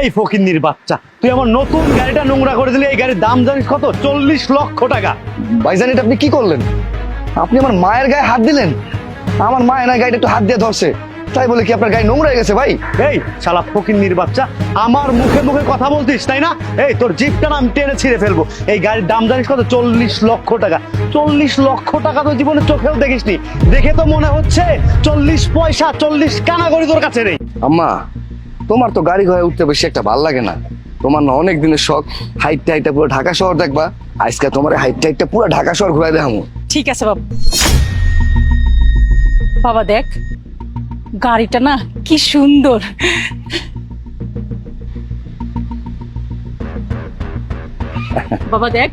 এই ফকিন্নির বাচ্চা, তুই আমার নতুন গাড়িটা নোংরা করে দিলি, এই গাড়ির দাম জানিস কত? চল্লিশ লক্ষ টাকা। ভাইজান, এটা আপনি কি করলেন? আপনি আমার মায়ের গায়ে হাত দিলেন? আমার মা এনার গাড়িটা একটু হাত দিয়ে ধরছে। তাই বলে কি আপনার গাড়ি নোংরা হয়ে গেছে ভাই? এই শালা ফকিন্নির বাচ্চা আমার মুখে মুখে কথা বলতিস তাই না? এই তোর জিপটা না আমি টেনে ছিঁড়ে ফেলব। এই গাড়ির দাম জানিস কত? চল্লিশ লক্ষ টাকা। চল্লিশ লক্ষ টাকা তো জীবনে চোখেও দেখিসনি। দেখে তো মনে হচ্ছে চল্লিশ পয়সা চল্লিশ কানাগড়ি তোর কাছে নেই। আম্মা তোমার তো গাড়ি ঘোড়ায় উঠতে বেশি একটা ভালো লাগে না। তোমার না অনেক দিনের শখ। হাইট টাইটটা পুরো ঢাকা শহর দেখবা। আজকে তোমার হাইট টাইটটা পুরো ঢাকা শহর ঘুরাই দেখামো। ঠিক আছে বাবা। বাবা দেখ গাড়িটা না কি সুন্দর। বাবা দেখ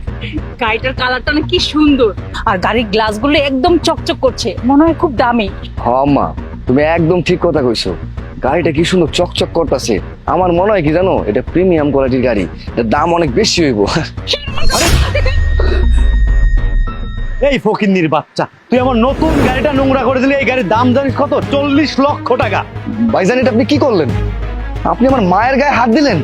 গাড়িটার কালারটা না কি সুন্দর। আর গাড়ির গ্লাসগুলো একদম চকচক করছে মনে হয় খুব দামি। হ আম্মা তুমি একদম ঠিক কথা কইছো। গাড়িটা কি সুন্দর চকচক করতেছে। আমার মনে হয় কি জানো এটা প্রিমিয়াম কোয়ালিটির গাড়ি। এটার দাম অনেক বেশি হইব। এই ফকিন্নির বাচ্চা তুই আমার নতুন গাড়িটা নোংরা করে দিলি এই গাড়ির দাম জানিস কত? চল্লিশ লক্ষ টাকা। ভাইজান এটা আপনি কি করলেন? আপনি আমার মায়ের গায়ে হাত দিলেন?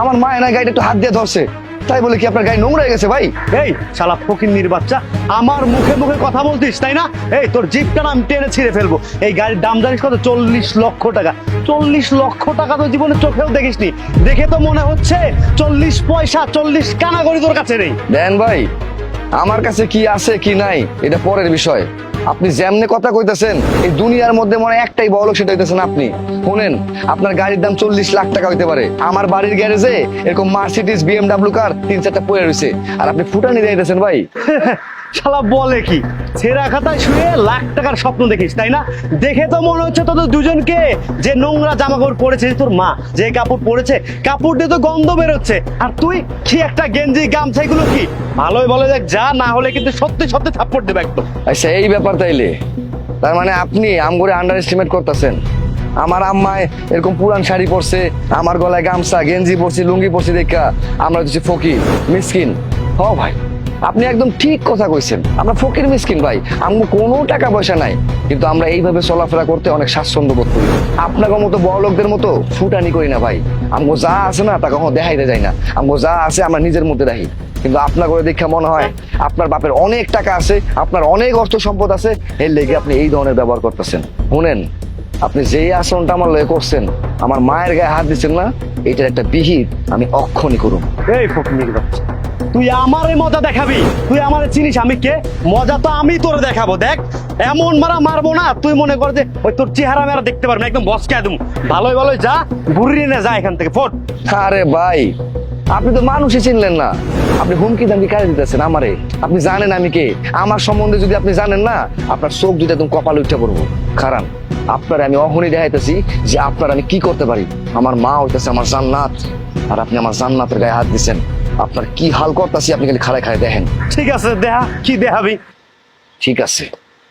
আমার মা এনার গাড়িটা একটু হাত দিয়ে ধরছে। তাই বলে কি আপনার গাড়ি নোংরা হয়ে গেছে ভাই? এই শালা ফকিন্নির বাচ্চা আমার মুখে মুখে কথা বলতিস তাই না? এই তোর জিপটা না আমি টেনে ছিঁড়ে ফেলব। এই গাড়ির দাম জানিস কত? চল্লিশ লক্ষ টাকা। চল্লিশ লক্ষ টাকা তো জীবনে চোখেও দেখিসনি। দেখে তো মনে হচ্ছে চল্লিশ পয়সা চল্লিশ কানাগড়ি তোর কাছে নেই। দেন ভাই আমার কাছে কি আছে, কি নাই, এটা পরের বিষয়। আপনি যেমনে কথা কইতেছেন, এই দুনিয়ার মধ্যে মনে একটাই বড় সেটা হইতেছেন আপনি। শুনেন, আপনার গাড়ির দাম চল্লিশ লাখ টাকা হইতে পারে। আমার বাড়ির গ্যারেজে এরকম মার্সিডিস বিএমডাব্লিউ কার তিন চারটা পড়ে রয়েছে আর আপনি ফুটানি দিতেছেন ভাই। শালা বলে কি? ছেঁড়া খাতায় শুয়ে লাখ টাকার স্বপ্ন দেখিস, তাই না? দেখে তো মনে হচ্ছে তোদের দুজনকে যে নোংরা জামা কাপড় পরেছে তোর মা, যে কাপড় পরেছে, কাপড় দিয়ে তো গন্ধ বেরোচ্ছে। আর তুই কি একটা গেঞ্জি, গামছা, এগুলো কি? ভালোই বলে দেখ, যা, না হলে কিন্তু সত্যি সত্যি থাপ্পড় দেবে একদম। আচ্ছা এই ব্যাপার তাইলে। তার মানে আপনি আমগরে আন্ডার এস্টিমেট করতেছেন। আমার আম্মায় এরকম পুরান শাড়ি পরছে, আমার গলায় গামছা, গেঞ্জি পরছি, লুঙ্গি পরছি, দেখা। আমরা হচ্ছে ফকির, মিসকিন। হ ভাই। আপনি একদম ঠিক কথা কইছেন। আমরা ফকির মিসকিন ভাই আমগো কোনো টাকা পয়সা নাই, কিন্তু আমরা এইভাবে চলাফেরা করতে অনেক স্বাচ্ছন্দ্য বোধ করি। আপনাকে মতো বড় লোকদের মতো ফুটানি করি না ভাই। আমগো যা আছে না তা কখনো দেখাইতে যাই না। আমগো যা আছে আমরা নিজের মধ্যে রাখি। কিন্তু আপনার করে দেখে মনে হয়, আপনার বাপের অনেক টাকা আছে, আপনার অনেক অর্থ সম্পদ আছে, এর লেগে আপনি এই ধরনের ব্যবহার করতেছেন। শুনেন, আপনি যেই আসনটা আমার লয়ে করছেন, আমার মায়ের গায়ে হাত দিচ্ছেন না, এটার একটা বিহিত আমি অক্ষণই করুন। এই বাচ্চা তুই আমারে মজা দেখাবি। তুই আমারে চিনিস আমি কে? মজা তো আমি তোর দেখাবো, দেখ। এমন মারা মারবো না, তুই মনে কর যে ওই তোর চেহারা মেরা দেখতে পারবি না, একদম বসকে একদম ভালোই ভালোই যা, ঘুরিয়ে নে, যা এখান থেকে, ফোট। আরে ভাই, আপনি তো মানুষই চিনলেন না। আপনি হুমকি দামকি কারে দিতেছেন আমারে? আপনি জানেন আমি কে? আমার সম্বন্ধে যদি আপনি জানেন না, আপনার চোখ দুটো একদম কপাল উঠে পড়ব। খারান, আপনার আমি অহনি দেখাইতেছি যে আপনার আমি কি করতে পারি? আমার মা হইতেছে আমার জান্নাত, আর আপনি আমার জান্নাতের গায়ে হাত দিচ্ছেন আপনার কি হাল করতেছি আপনি খালি খাড়ায় খাড়ায় দেখেন। ঠিক আছে দেহা কি দেখাবি ঠিক আছে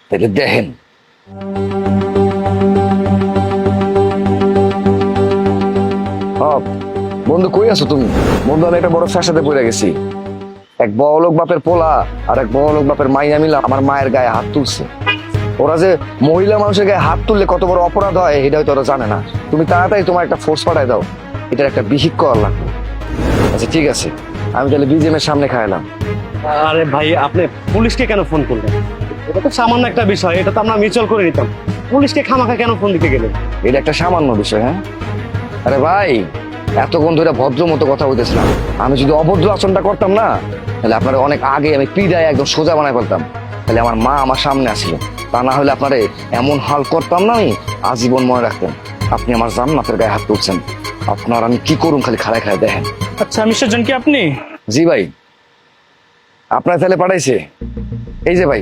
তাহলে দেখেন। হপ, বন্ধু কই আছো তুমি? বন্ধু আমি একটা বড় ফ্যাসাতে পড়ে গেছি। এক বড়লোক বাপের পোলা আর এক বড়লোক বাপের মাইয়া মিলা আমার মায়ের গায়ে হাত তুলছে। ওরা যে মহিলা মানুষের গায়ে হাত তুললে কত বড় অপরাধ হয় এটা হয়তো ওরা জানে না। তুমি তাড়াতাড়ি তোমার একটা ফোর্স পাঠায় দাও। এটার একটা বিহিত করার লাগবে। আচ্ছা ঠিক আছে। আমি তাহলে বিজিএম এর সামনে খাইলাম। আরে ভাই আপনি পুলিশকে কেন ফোন করলেন? এটা তো সামান্য একটা বিষয় এটা তো আমরা মিউচুয়াল করে নিতাম। পুলিশকে খামাখা কেন ফোন দিতে গেলেন? এটা একটা সামান্য বিষয় হ্যাঁ? আরে ভাই এতক্ষণ ধরে ভদ্র মতো কথা বলতেছিলাম। আমি যদি অভদ্র আচরণটা করতাম না তাহলে আপনারা অনেক আগে আমি পিড়ায় একদম সোজা বানায় ফেলতাম। তাহলে আমার মা আমার সামনে আসছিল তা না হলে আপনারে এমন হাল করতাম না আমি আজীবন মনে রাখতেন আপনি আমার জান্নাতের গায়ে হাত তুলছেন। আপনার আমি কি করুন খালি খাড়ায় খাড়ায় দেখেন। আচ্ছা মিস্টার জন কি আপনি? জি ভাই। আপনার তাহলে পাঠাইছে? এই যে ভাই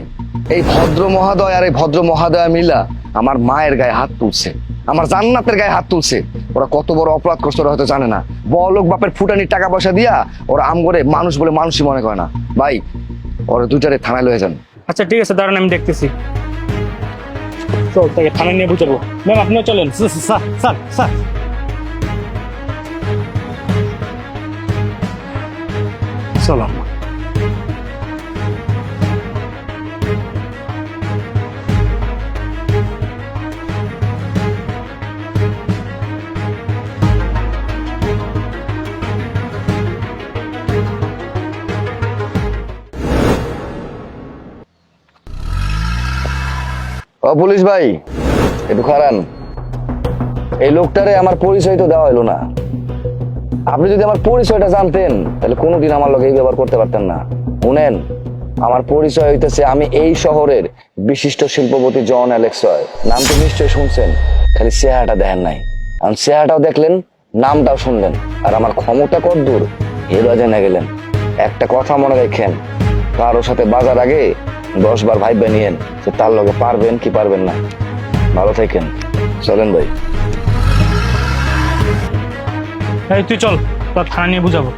এই ভদ্র মহাদয় আর এই ভদ্র মহাদয় মিলা আমার মায়ের গায়ে হাত তুলছে আমার জান্নাতের গায়ে হাত তুলছে। ওরা কত বড় অপরাধ করছে ওরা হয়তো জানে না। বড়লোক বাপের ফুটানির টাকা পয়সা দিয়া ওরা আম করে মানুষ বলে মানুষই মনে করে না। ভাই ওরা দুইটারে থানায় লয়ে যান। আচ্ছা ঠিক আছে দাঁড়ান আমি দেখতেছি। চল তাকে থানায় নিয়ে বুঝাবো। ম্যাম আপনিও চলেন। Sir sir sir. Salam. ও পুলিশ ভাই একটু খারান এই লোকটারে আমার পরিচয় তো দেওয়া হলো না আপনি যদি আমার পরিচয়টা জানতেন, তাহলে কোনোদিন আমার লোক এই ব্যবহার করতে পারতেন না। শুনেন, আমার পরিচয় হইতেছে আমি এই শহরের বিশিষ্ট শিল্পপতি জন অ্যালেক্স রয়। তো নিশ্চয়ই শুনছেন, খালি চেহারাটা দেখেন নাই। কারণ চেহারাটাও দেখলেন, নামটাও শুনলেন। আর আমার ক্ষমতা কত দূর এবার জেনে গেলেন। একটা কথা মনে রাখেন, কারোর সাথে বাজার আগে দশ বার ভাইবে নিয়েন, যে তার লগে পারবেন কি পারবেন না। ভালো থাকেন। চলেন ভাই। এই তুই চল তোর থানা নিয়ে বুঝাবো।